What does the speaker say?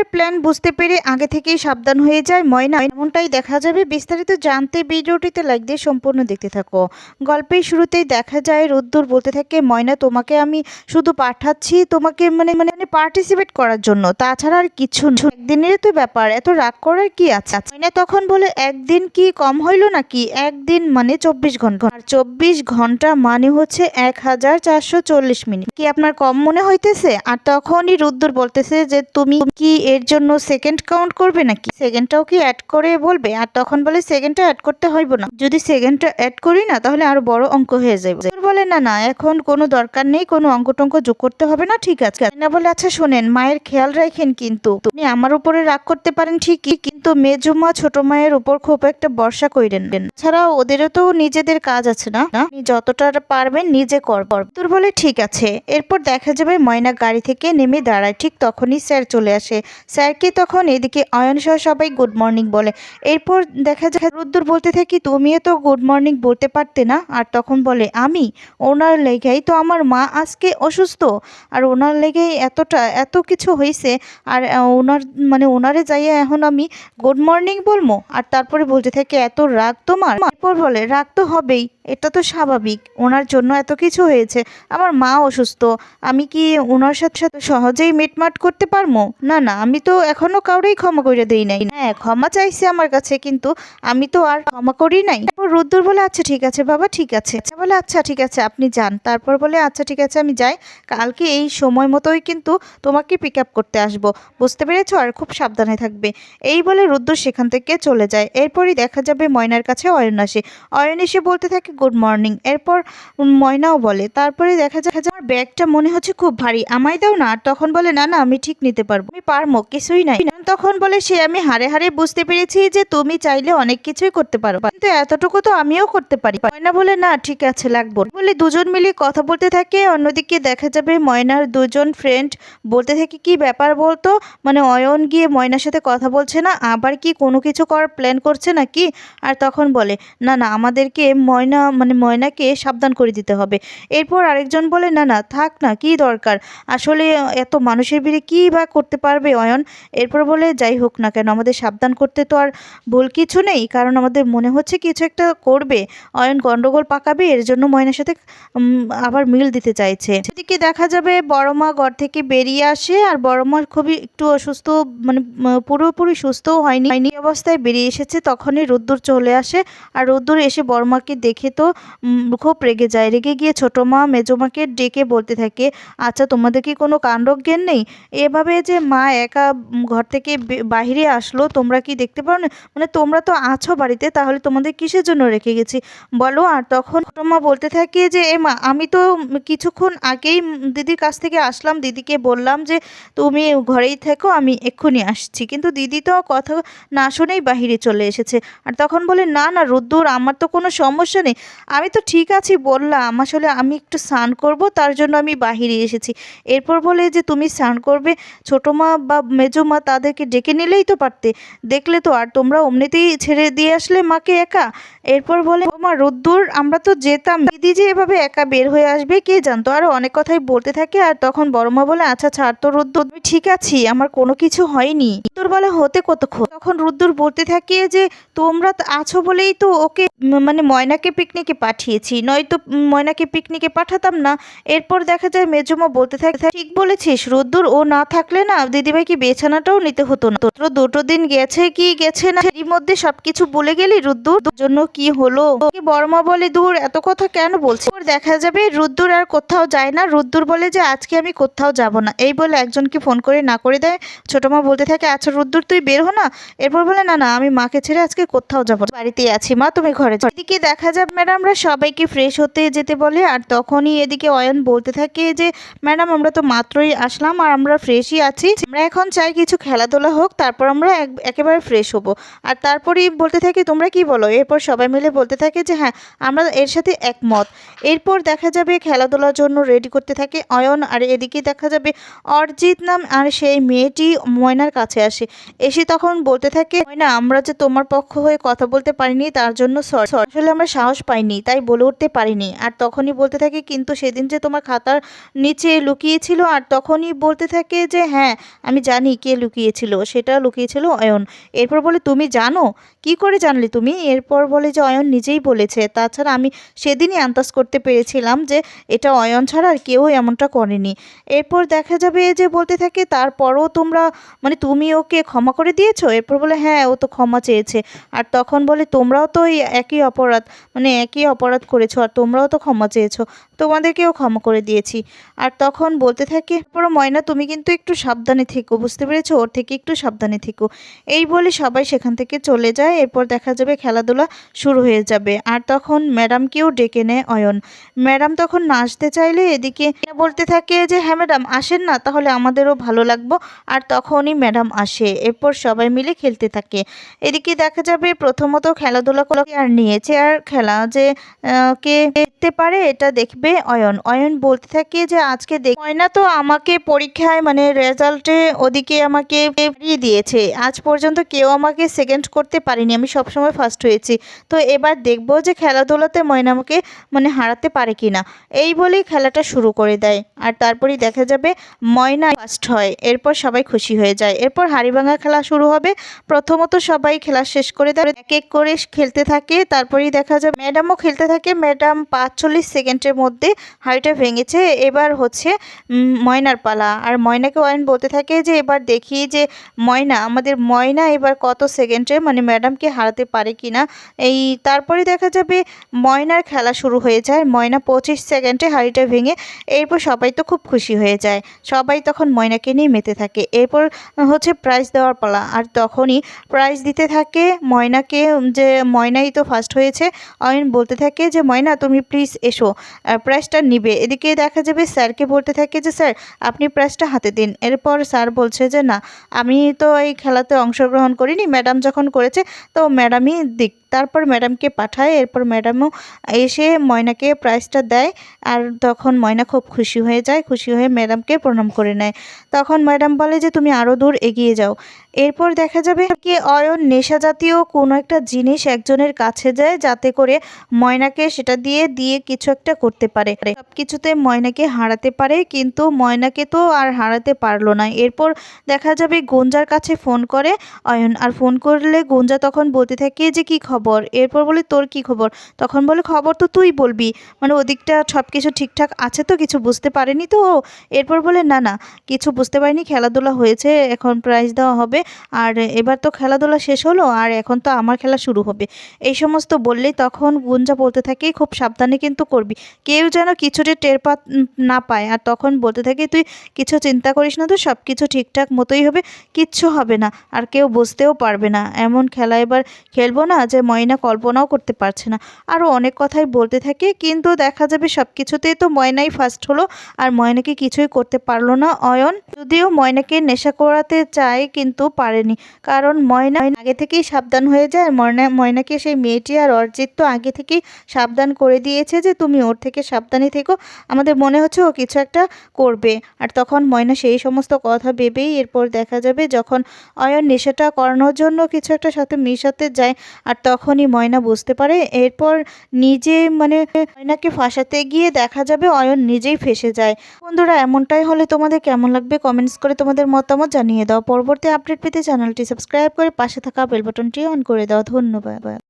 ময়নার প্ল্যান বুঝতে পেরে আগে থেকেই সাবধান হয়ে যায় ময়না। এমনটাই দেখা যাবে। বিস্তারিত জানতে ভিডিওটিতে লাইক দিয়ে সম্পূর্ণ দেখতে থাকো। গল্পের শুরুতেই দেখা যায়, রোদ্দুর বলতে থাকে, ময়না, তোমাকে আমি শুধু পাঠাচ্ছি তোমাকে মানে মানে পার্টিসিপেট করার জন্য। তাছাড়া আর কিছু। একদিনের তো ব্যাপার। এত রাগ করার কি আছে? ময়না তখন বলে, একদিন কি কম হইল নাকি? একদিন মানে চব্বিশ ঘণ্টা আর চব্বিশ ঘণ্টা মানে হচ্ছে এক হাজার চারশো চল্লিশ মিনিট। কি আপনার কম মনে হইতেছে? আর তখনই রুদ্দুর বলতেছে যে, তুমি কি এর জন্য সেকেন্ড কাউন্ট করবে নাকি? সেকেন্ডটাও কি অ্যাড করে বলবে? আর তখন বলে সেকেন্ডটা অ্যাড করতে হইব না। যদি সেকেন্ডটা অ্যাড করি না, তাহলে আরও বড় অঙ্ক হয়ে যাবে বলে, না না, এখন কোনো দরকার নেই, কোনো অঙ্ক টঙ্ক যোগ করতে হবে না, ঠিক আছে। না বলে আচ্ছা শোনেন, মায়ের খেয়াল রাখেন কিন্তু আপনি আমার উপরে রাগ করতে পারেন ঠিকই, কিন্তু মেজো মা ছোট মায়ের উপর খুব একটা বর্ষা কইরেন ছাড়া ওদেরও তো নিজেদের কাজ আছে না? যতটা পারবেন নিজে কর তোর বলে, ঠিক আছে। এরপর দেখা যাবে, ময়না গাড়ি থেকে নেমে দাঁড়ায়, ঠিক তখনই স্যার চলে আসে। স্যারকে তখন এদিকে অয়ন সহ সবাই গুড মর্নিং বলে। এরপর দেখা যায়, রুদ্দুর বলতে থাকি, তুমিও তো গুড মর্নিং বলতে পারতে না? আর তখন বলে, আমি? ওনার লেগেই তো আমার মা আজকে অসুস্থ। আর ওনার লেগেই এতটা, এত কিছু হয়েছে আর ওনার মানে ওনারে যাইয়া এখন আমি গুড মর্নিং বলব আর তারপরে বলতে থাকে, এত রাগ তোমার? এরপর বলে, রাগ তো হবেই, এটা তো স্বাভাবিক, ওনার জন্য এত কিছু হয়েছে, আমার মা অসুস্থ, আমি কি ওনার সাথে সাথে সহজেই মিটমাট করতে পারব? না না, আমি তো এখনও কাউরেই ক্ষমা করে দেই নাই। হ্যাঁ ক্ষমা চাইছে আমার কাছে, কিন্তু আমি তো আর ক্ষমা করি নাই। তারপর রুদ্দুর বলে আচ্ছা ঠিক আছে, বাবা, ঠিক আছে। বলে আচ্ছা ঠিক আছে, আপনি যান। তারপর বলে আচ্ছা ঠিক আছে, আমি যাই, কালকে এই সময় মতোই কিন্তু তোমাকে পিক আপ করতে আসব, বুঝতে পেরেছ? আর খুব সাবধানে থাকবে। এই বলে রুদ্র সেখান থেকে চলে যায়। এরপরই দেখা যাবে ময়নার কাছে অয়ন আসে অয়ন এসে বলতে থাকে, গুড মর্নিং। এরপর ময়নাও বলে, তারপরে দেখা যায় আমার ব্যাগটা মনে হচ্ছে খুব ভারী। আমায় দাও না তখন বলে, না না, আমি ঠিক নিতে পারব। আমি পারব, কিছুই নাই। তখন বলে, সে আমি হারে হারে বুঝতে পেরেছি যে তুমি চাইলে অনেক কিছুই করতে পারো, কিন্তু এতটুকু তো আমিও করতে পারি। ময়না বলে, না, ঠিক আছে, লাগবো। বলে দুজন মিলে কথা বলতে থাকে। অন্যদিকে দেখা যাবে ময়নার দুজন ফ্রেন্ড বলতে থাকে, কি ব্যাপার বলতো? মানে অয়ন গিয়ে ময়নার সাথে কথা বলছে না, আবার কি কোনো কিছু করার প্ল্যান করছে নাকি? আর তখন বলে, না না, আমাদেরকে ময়না মানে ময়নাকে সাবধান করে দিতে হবে। এরপর আরেকজন বলে, না না, থাক না, কি দরকার? আসলে এত মানুষের ভিড়ে কী বা করতে পারবে অয়ন? এরপর বলে যাই হোক না কেন, আমাদের সাবধান করতে তো আর ভুল কিছু নেই, কারণ আমাদের মনে হচ্ছে কিছু একটা করবে। অয়ন গন্ডগোল পাকাবে, এর জন্য ময়নার সাথে আবার মিল দিতে চাইছে। সেদিকে দেখা যাবে বড় মা ঘর থেকে বেরিয়ে আসে, আর বড় মার খুবই একটু অসুস্থ মানে পুরোপুরি সুস্থও হয়নি। হয়নি অবস্থায় বেরিয়ে এসেছে, তখনই রোদ্দুর চলে আসে, আর রোদ্দুর এসে বড় মাকে দেখে তো খুব রেগে যায়। রেগে গিয়ে ছোট মা মেজো মাকে ডেকে বলতে থাকে আচ্ছা তোমাদের কি কোনো কাণ্ডজ্ঞান নেই? এভাবে যে মা একা ঘর থেকে বে- বাহিরে আসলো, তোমরা কি দেখতে পারো না? মানে তোমরা তো আছো বাড়িতে, তাহলে তোমাদের কিসের জন্য রেখে গেছি? বলো, আর তখন মা বলতে থাকে যে, এ মা, আমি তো কিছুক্ষণ আগেই দিদির কাছ থেকে আসলাম, দিদিকে বললাম যে, তুমি ঘরেই থেকো, আমি এক্ষুনি আসছি। কিন্তু দিদি তো কথা না শুনেই বাহিরে চলে এসেছে। আর তখন বলে, না না, রুদ্দুর, আমার তো কোনো সমস্যা নেই। আমি তো ঠিক আছি, বললাম, আসলে আমি একটু স্নান করব, তার জন্য আমি বাহিরে এসেছি। এরপর বলে যে, তুমি স্নান করবে, ছোটো মা বা মেজো মা তাদেরকে ডেকে নিলেই তো পারতে। দেখলে তো, আর তোমরা অমনিতেই ছেড়ে দিয়ে আসলে মাকে একা? এরপর বলে, "ও মা, রোদ্দুর, আমরা তো যেতাম। দিদি যে এভাবে একা বের হয়ে আসবে, কে জানতো? আরও অনেক কথাই বলতে থাকে, আর তখন বড় মা বলে আচ্ছা ছাড় তো রোদ্দুর, আমি ঠিক আছি, আমার কোনো কিছু হয়নি। রোদ্দুর বলে, হতে কতক্ষণ? তখন রোদ্দুর বলতে থাকে যে, তোমরা আছো বলেই তো ওকে মানে ময়নাকে পিকনিকে পাঠিয়েছি। নয়তো ময়নাকে পিকনিকে পাঠাতাম না। এরপর দেখা যায়, মেজমা বলতে থাকে, ঠিক বলেছিস, রোদ্দুর, ও না থাকলে না দিদিভাইকে বেছানাটাও নিতে হতো না। তোর দুটো দিন গেছে কি গেছে না এর মধ্যে সবকিছু বলে গেলি রুদ্দুর? জন্য কি হলো? কি বড়মা বলে, দূর, এত কথা কেন বলছে দেখা যাবে রুদ্দুর আর কোথাও যায় না। রুদ্দুর বলে যে, আজকে আমি কোথাও যাব না। এই বলে একজনকে ফোন করে না করে দেয়। ছোট মা বলতে থাকে আচ্ছা রুদ্দুর, তুই বের হো না? এরপর বলে, না না, আমি মাকে ছেড়ে আজকে কোথাও যাব বাড়িতেই আছি মা, তুমি ঘরে এদিকে দেখা যাবে, ম্যাডামরা সবাইকে ফ্রেশ হতে যেতে বলে। আর তখনই এদিকে অয়ন বলতে থাকে যে, ম্যাডাম, আমরা তো মাত্রই আসলাম, আর আমরা ফ্রেশই আছি। আমরা এখন চাই কিছু খেলাধুলা হোক, তারপর আমরা এক- একেবারে ফ্রেশ হব। আর তারপরেই বলতে থাকি, তোমরা কি বলো? এরপর সবাই মিলে বলতে থাকে যে হ্যাঁ আমরা এর সাথে একমত। এরপর দেখা যাবে খেলাধুলার জন্য রেডি করতে থাকে অয়ন, আর এদিকে দেখা যাবে অরজিৎ নাম আর সেই মেয়েটি ময়নার কাছে আসে। এসে তখন বলতে থাকে, ময়না, আমরা যে তোমার পক্ষ হয়ে কথা বলতে পারিনি, তার জন্য সরি আসলে আমরা সাহস পাইনি, তাই বলে উঠতে পারিনি। আর তখনই বলতে থাকে, কিন্তু সেদিন যে তোমার খাতার নিচে লুকিয়েছিল। আর তখনই বলতে থাকে যে হ্যাঁ আমি জানি কে লুকিয়েছে। লুকিয়েছিল সেটা লুকিয়েছিল অয়ন। এরপর বলে, তুমি জানো? কি করে জানলে তুমি? এরপর বলে যে, অয়ন নিজেই বলেছে। তাছাড়া আমি সেদিনই আন্দাজ করতে পেরেছিলাম যে, এটা অয়ন ছাড়া আর কেউ এমনটা করেনি। এরপর দেখা যাবে যে, বলতে থাকে, তারপরও তোমরা মানে তুমি ওকে ক্ষমা করে দিয়েছ? এরপর বলে হ্যাঁ ও তো ক্ষমা চেয়েছে। আর তখন বলে, তোমরাও তো ওই একই অপরাধ মানে একই অপরাধ করেছ, আর তোমরাও তো ক্ষমা চেয়েছো। তোমাদেরকেও ক্ষমা করে দিয়েছি। আর তখন বলতে থাকে তারপর ময়না তুমি কিন্তু একটু সাবধানে থেকো, বুঝতে পেরেছ? ওর থেকে একটু সাবধানে থেকো। এই বলে সবাই সেখান থেকে চলে যায়। এরপর দেখা যাবে খেলাধুলা শুরু হয়ে যাবে। আর তখন ম্যাডামকেও ডেকে নেয় অয়ন। ম্যাডাম তখন না আসতে চাইলে এদিকে বলতে থাকে যে হ্যাঁ ম্যাডাম, আসেন না, তাহলে আমাদেরও ভালো লাগবো। আর তখনই ম্যাডাম আসে। এরপর সবাই মিলে খেলতে থাকে। এদিকে দেখা যাবে প্রথমত খেলাধুলা করে চেয়ার নিয়ে চেয়ার খেলা যে কে দেখতে পারে এটা দেখবে অয়ন। অয়ন বলতে থাকে যে, আজকে দেখ ময়না তো আমাকে পরীক্ষায় মানে রেজাল্টে ওদিকে আমাকে হারিয়ে দিয়েছে। আজ পর্যন্ত কেউ আমাকে সেকেন্ড করতে পারেনি। আমি সবসময় ফার্স্ট হয়েছি। তো এবার দেখব যে খেলাধুলাতে ময়না আমাকে মানে হারাতে পারে কিনা। এই বলেই খেলাটা শুরু করে দেয়। আর তারপরেই দেখা যাবে ময়না ফার্স্ট হয়। এরপর সবাই খুশি হয়ে যায়। এরপর হাড়িভাঙা খেলা শুরু হবে। প্রথমত সবাই খেলা শেষ করে দেয়। এক এক করে খেলতে থাকে। তারপরেই দেখা যায় ম্যাডামও খেলতে থাকে। ম্যাডাম পাঁচচল্লিশ সেকেন্ডের মধ্যে হাড়িটা ভেঙেছে। এবার হচ্ছে ময়নার পালা। আর ময়নাকে অয়ন বলতে থাকে যে, এবার দেখি যে ময়না, আমাদের ময়না এবার কত সেকেন্ডে মানে ম্যাডামকে হারাতে পারে কি না এই তারপরে দেখা যাবে ময়নার খেলা শুরু হয়ে যায়। ময়না পঁচিশ সেকেন্ডে হাঁড়িটা ভেঙে এরপর সবাই তো খুব খুশি হয়ে যায়। সবাই তখন ময়নাকে নিয়ে মেতে থাকে। এরপর হচ্ছে প্রাইজ দেওয়ার পালা। আর তখনই প্রাইজ দিতে থাকে ময়নাকে যে ময়নাই তো ফার্স্ট হয়েছে। অয়ন বলতে থাকে যে, ময়না, তুমি প্লিজ এসো। প্রাইজটা নিবে। এদিকে দেখা যাবে স্যারকে বলতে থাকে যে, স্যার, আপনি প্রাইজটা হাতে দিন। এরপর স্যার বলছে যে, না আমি তো এই খেলাতে অংশগ্রহণ করিনি ম্যাডাম যখন করেছে তো ম্যাডামই দিক তারপর ম্যাডামকে পাঠায়, এরপর ম্যাডামও এসে ময়নাকে প্রাইজটা দেয় আর তখন ময়না খুব খুশি হয়ে যায়, খুশি হয়ে ম্যাডামকে প্রণাম করে নেয়। তখন ম্যাডাম বলে যে, তুমি আরও দূর এগিয়ে যাও। এরপর দেখা যাবে কি অয়ন নেশা জাতীয় কোনো একটা জিনিস একজনের কাছে যায়, যাতে করে ময়নাকে সেটা দিয়ে দিয়ে কিছু একটা করতে পারে। সব কিছুতে ময়নাকে হারাতে পারে, কিন্তু ময়নাকে তো আর হারাতে পারল না। এরপর দেখা যাবে গুঞ্জার কাছে ফোন করে অয়ন। আর ফোন করলে গুঞ্জা তখন বলতে থাকে যে, কি খবর? এরপর বলে, তোর কি খবর? তখন বলে, খবর তো তুই বলবি। মানে ওদিকটা সব কিছু ঠিকঠাক আছে তো, কিছু বুঝতে পারেনি তো? এরপর বলে, না না, কিছু বুঝতে পারিনি, খেলাধুলা হয়েছে, এখন প্রাইজ দেওয়া হবে। আর এবার তো খেলাধুলা শেষ হলো, আর এখন তো আমার খেলা শুরু হবে। এই সমস্ত বললেই তখন গুঞ্জা বলতে থাকে, খুব সাবধানে কিন্তু করবি। কেউ যেন কিছুতে টের পা না পায়। আর তখন বলতে থাকে, তুই কিছু চিন্তা করিস না তো সব কিছু ঠিকঠাক মতোই হবে, কিচ্ছু হবে না, আর কেউ বুঝতেও পারবে না। এমন খেলা এবার খেলব না যে ময়না কল্পনাও করতে পারছে না। আরও অনেক কথাই বলতে থাকে, কিন্তু দেখা যাবে সব কিছুতেই তো ময়নাই ফার্স্ট হলো আর ময়নাকে কিছুই করতে পারল না অয়ন। যদিও ময়নাকে নেশা করাতে চায়, কিন্তু পারেনি। কারণ ময়না আগে থেকেই সাবধান হয়ে যায়। আর ময়না, ময়নাকে সেই মেয়েটি আর অর্জিত তো আগে থেকেই সাবধান করে দিয়েছে যে, তুমি ওর থেকে সাবধানে থেকো। আমাদের মনে হচ্ছে ও কিছু একটা করবে। আর তখন ময়না সেই সমস্ত কথা ভেবেই এরপর দেখা যাবে যখন অয়ন নেশাটা করানোর জন্য কিছু একটা সাথে মিশাতে যায়। আর তখনই ময়না বুঝতে পারে। এরপর নিজে মানে ময়নাকে ফাঁসাতে গিয়ে দেখা যাবে অয়ন নিজেই ফেসে যায়। বন্ধুরা, এমনটাই হলে তোমাদের কেমন লাগবে কমেন্টস করে তোমাদের মতামত জানিয়ে দাও। পরবর্তী আপডেট পেতে চ্যানেলটি সাবস্ক্রাইব করে পাশে থাকা বেল বাটনটি অন করে দাও। ধন্যবাদ।